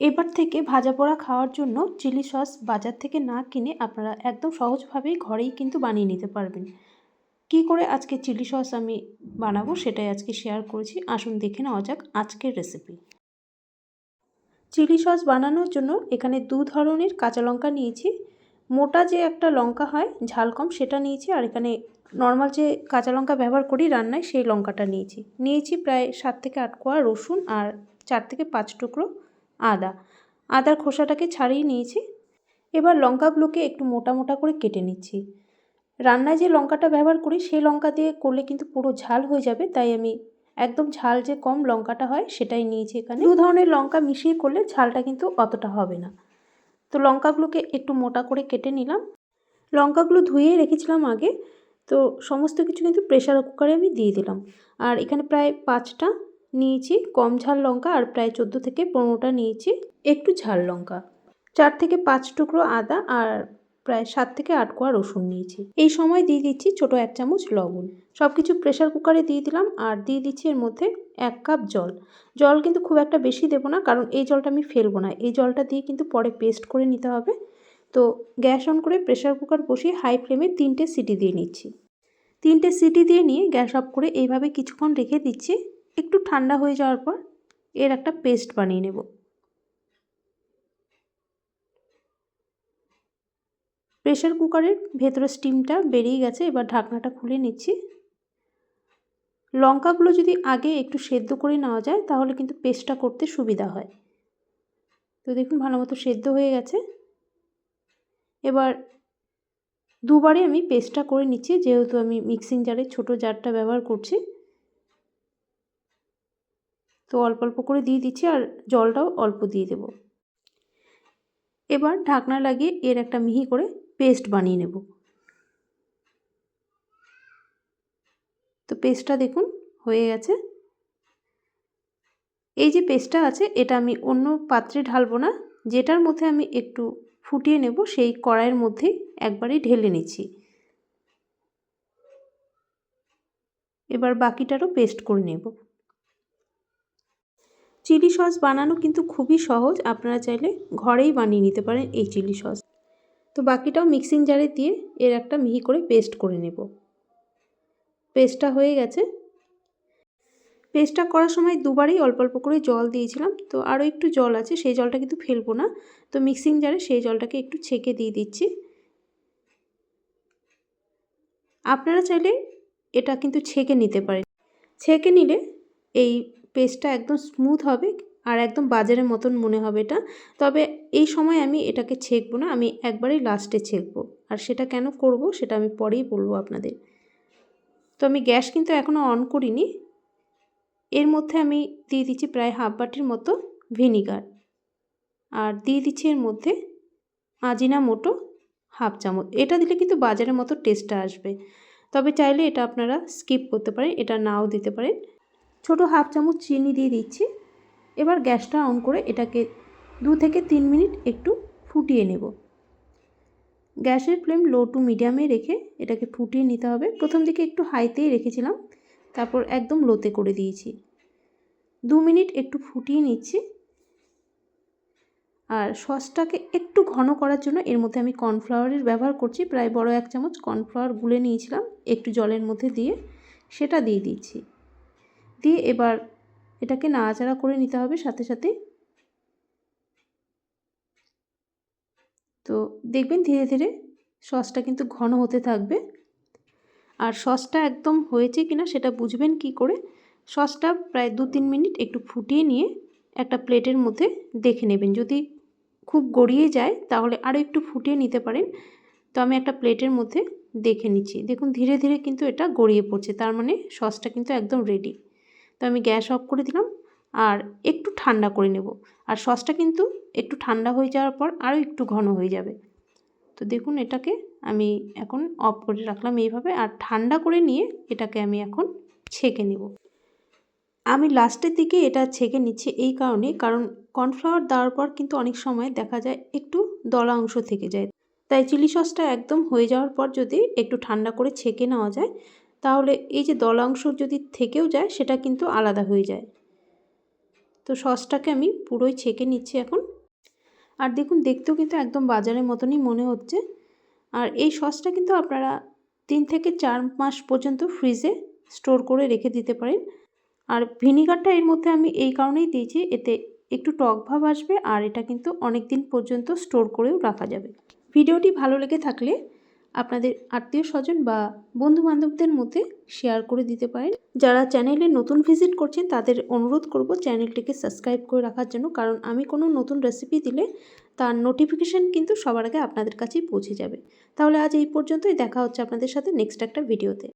এবার থেকে ভাজা পোড়া খাওয়ার জন্য চিলি সস বাজার থেকে না কিনে আপনারা একদম সহজভাবেই ঘরেই কিন্তু বানিয়ে নিতে পারবেন। কি করে আজকে চিলি সস আমি বানাবো সেটাই আজকে শেয়ার করেছি। আসুন দেখে নেওয়া যাক আজকের রেসিপি চিলি সস বানানোর জন্য এখানে দু ধরনের কাঁচা লঙ্কা নিয়েছি। মোটা যে একটা লঙ্কা হয়, ঝাল কম সেটা নিয়েছি আর এখানে নর্মাল যে কাঁচা লঙ্কা ব্যবহার করি রান্নায় সেই লঙ্কাটা নিয়েছি। নিয়েছি প্রায় সাত থেকে আট কোয়া রসুন আর চার থেকে পাঁচ টুকরো আদা। আদার খোসাটাকে ছাড়িয়ে নিয়েছি। এবার লঙ্কাগুলোকে একটু মোটা মোটা করে কেটে নিচ্ছি। রান্নায় যে লঙ্কাটা ব্যবহার করি, সেই লঙ্কা দিয়ে করলে কিন্তু পুরো ঝাল হয়ে যাবে। তাই আমি একদম ঝাল যে কম লঙ্কাটা হয়, সেটাই নিয়েছি এখানে। দু ধরনের লঙ্কা মিশিয়ে করলে ঝালটা কিন্তু অতটা হবে না। তো লঙ্কাগুলোকে একটু মোটা করে কেটে নিলাম। লঙ্কাগুলো ধুয়ে রেখেছিলাম আগে। তো সমস্ত কিছু কিন্তু প্রেশার কুকারে আমি দিয়ে দিলাম। আর এখানে প্রায় পাঁচটা নিয়েছি কম ঝাল লঙ্কা আর প্রায় চোদ্দ থেকে পনেরোটা নিয়েছি একটু ঝাল লঙ্কা। চার থেকে পাঁচ টুকরো আদা আর প্রায় সাত থেকে আট কোয়া রসুন নিয়েছি। এই সময় দিয়ে দিচ্ছি ছোটো এক চামচ লবণ। সব কিছু প্রেশার কুকারে দিয়ে দিলাম আর দিয়ে দিচ্ছি এর মধ্যে এক কাপ জল। জল কিন্তু খুব একটা বেশি দেবো না কারণ এই জলটা আমি ফেলব না। এই জলটা দিয়ে কিন্তু পরে পেস্ট করে নিতে হবে। তো গ্যাস অন করে প্রেশার কুকার বসিয়ে হাই ফ্লেমে তিনটে সিটি দিয়ে নিচ্ছি। তিনটে সিটি দিয়ে নিয়ে গ্যাস অফ করে এইভাবে কিছুক্ষণ রেখে দিচ্ছি। একটু ঠান্ডা হয়ে যাওয়ার পর এর একটা পেস্ট বানিয়ে নেব। প্রেশার কুকারের ভেতরে স্টিমটা বেরিয়ে গেছে, এবার ঢাকনাটা খুলে নিচ্ছি। লঙ্কাগুলো যদি আগে একটু সেদ্ধ করে নেওয়া যায়, তাহলে কিন্তু পেস্টটা করতে সুবিধা হয়। তো দেখুন, ভালো মতো সেদ্ধ হয়ে গেছে। এবার দুবারে আমি পেস্টটা করে নিচ্ছি, যেহেতু আমি মিক্সিং জারের ছোটো জারটা ব্যবহার করছি। তো অল্প অল্প করে দিয়ে দিচ্ছি আর জলটাও অল্প দিয়ে দেব। এবার ঢাকনা লাগিয়ে এর একটা মিহি করে পেস্ট বানিয়ে নেব। তো পেস্টটা দেখুন হয়ে গেছে। এই যে পেস্টটা আছে, এটা আমি অন্য পাত্রে ঢালবো না, যেটার মধ্যে আমি একটু ফুটিয়ে নেব সেই কড়াইয়ের মধ্যে একবারই ঢেলে নিচ্ছি। এবার বাকিটারও পেস্ট করে নেব। চিলি সস বানানো কিন্তু খুবই সহজ। আপনারা চাইলে ঘরেই বানিয়ে নিতে পারেন এই চিলি সস। তো বাকিটাও মিক্সিং জারে দিয়ে এর একটা মিহি করে পেস্ট করে নেব। পেস্টটা হয়ে গেছে। পেস্টটা করার সময় দুবারই অল্প অল্প করে জল দিয়েছিলাম। তো আরও একটু জল আছে, সেই জলটা কিন্তু ফেলব না। তো মিক্সিং জারে সেই জলটাকে একটু ছেঁকে দিয়ে দিচ্ছি। আপনারা চাইলে এটা কিন্তু ছেঁকে নিতে পারেন। ছেঁকে নিলে এই পেস্টটা একদম স্মুথ হবে আর একদম বাজারের মতন মনে হবে এটা। তবে এই সময় আমি এটাকে ছেঁকবো না, আমি একবারেই লাস্টে ছেঁকবো। আর সেটা কেন করব সেটা আমি পরেই বলব আপনাদের। তো আমি গ্যাস কিন্তু এখনও অন করিনি। এর মধ্যে আমি দিয়ে দিচ্ছি প্রায় হাফ বাটির মতো ভিনিগার আর দিয়ে দিচ্ছি এর মধ্যে আজিনা মোটো হাফ চামচ। এটা দিলে কিন্তু বাজারের মতো টেস্টটা আসবে। তবে চাইলে এটা আপনারা স্কিপ করতে পারেন, এটা নাও দিতে পারেন। ছোটো হাফ চামচ চিনি দিয়ে দিচ্ছি। এবার গ্যাসটা অন করে এটাকে দু থেকে তিন মিনিট একটু ফুটিয়ে নেব। গ্যাসের ফ্লেম লো টু মিডিয়ামে রেখে এটাকে ফুটিয়ে নিতে হবে। প্রথম দিকে একটু হাইতেই রেখেছিলাম, তারপর একদম লোতে করে দিয়েছি। দু মিনিট একটু ফুটিয়ে নিচ্ছি। আর সসটাকে একটু ঘন করার জন্য এর মধ্যে আমি কর্নফ্লাওয়ারের ব্যবহার করছি। প্রায় বড় এক চামচ কর্নফ্লাওয়ার গুলে নিয়েছিলাম, একটু জলের মধ্যে দিয়ে সেটা দিয়ে দিচ্ছি। দিয়ে এবার এটাকে নাড়াচাড়া করে নিতে হবে সাথে সাথে। তো দেখবেন ধীরে ধীরে সসটা কিন্তু ঘন হতে থাকবে। আর সসটা একদম হয়েছে কিনা সেটা বুঝবেন কি করে, সসটা প্রায় দু তিন মিনিট একটু ফুটিয়ে নিয়ে একটা প্লেটের মধ্যে দেখে নেবেন। যদি খুব গড়িয়ে যায় তাহলে আরও একটু ফুটিয়ে নিতে পারেন। তো আমি একটা প্লেটের মধ্যে দেখে নিচ্ছি। দেখুন ধীরে ধীরে কিন্তু এটা গড়িয়ে পড়ছে, তার মানে সসটা কিন্তু একদম রেডি তো আমি গ্যাস অফ করে দিলাম আর একটু ঠান্ডা করে নেব। আর সসটা কিন্তু একটু ঠান্ডা হয়ে যাওয়ার পর আরও একটু ঘন হয়ে যাবে। তো দেখুন এটাকে আমি এখন অফ করে রাখলাম এইভাবে আর ঠান্ডা করে নিয়ে এটাকে আমি এখন ছেঁকে নেব। আমি লাস্টের দিকে এটা ছেঁকে নিচ্ছি এই কারণে, কারণ কর্নফ্লাওয়ার দেওয়ার পর কিন্তু অনেক সময় দেখা যায় একটু দলা অংশ থেকে যায়। তাই চিলি সসটা একদম হয়ে যাওয়ার পর যদি একটু ঠান্ডা করে ছেঁকে নেওয়া যায় তাহলে এই যে দলাংশ যদি থেকেও যায়, সেটা কিন্তু আলাদা হয়ে যায়। তো সসটাকে আমি পুরোই ছেঁকে নিচ্ছি এখন। আর দেখুন, দেখতেও কিন্তু একদম বাজারের মতনই মনে হচ্ছে। আর এই সসটা কিন্তু আপনারা তিন থেকে চার মাস পর্যন্ত ফ্রিজে স্টোর করে রেখে দিতে পারেন। আর ভিনিগারটা এর মধ্যে আমি এই কারণেই দিয়েছি, এতে একটু টক ভাব আসবে আর এটা কিন্তু অনেক দিন পর্যন্ত স্টোর করেও রাখা যাবে। ভিডিওটি ভালো লেগে থাকলে আপনাদের আত্মীয় স্বজন বা বন্ধুবান্ধবদের মধ্যে শেয়ার করে দিতে পারেন। যারা চ্যানেলে নতুন ভিজিট করছেন, তাদের অনুরোধ করব চ্যানেলটিকে সাবস্ক্রাইব করে রাখার জন্য। কারণ আমি কোনো নতুন রেসিপি দিলে তার নোটিফিকেশান কিন্তু সবার আগে আপনাদের কাছেই পৌঁছে যাবে। তাহলে আজ এই পর্যন্তই। দেখা হচ্ছে আপনাদের সাথে নেক্সট একটা ভিডিওতে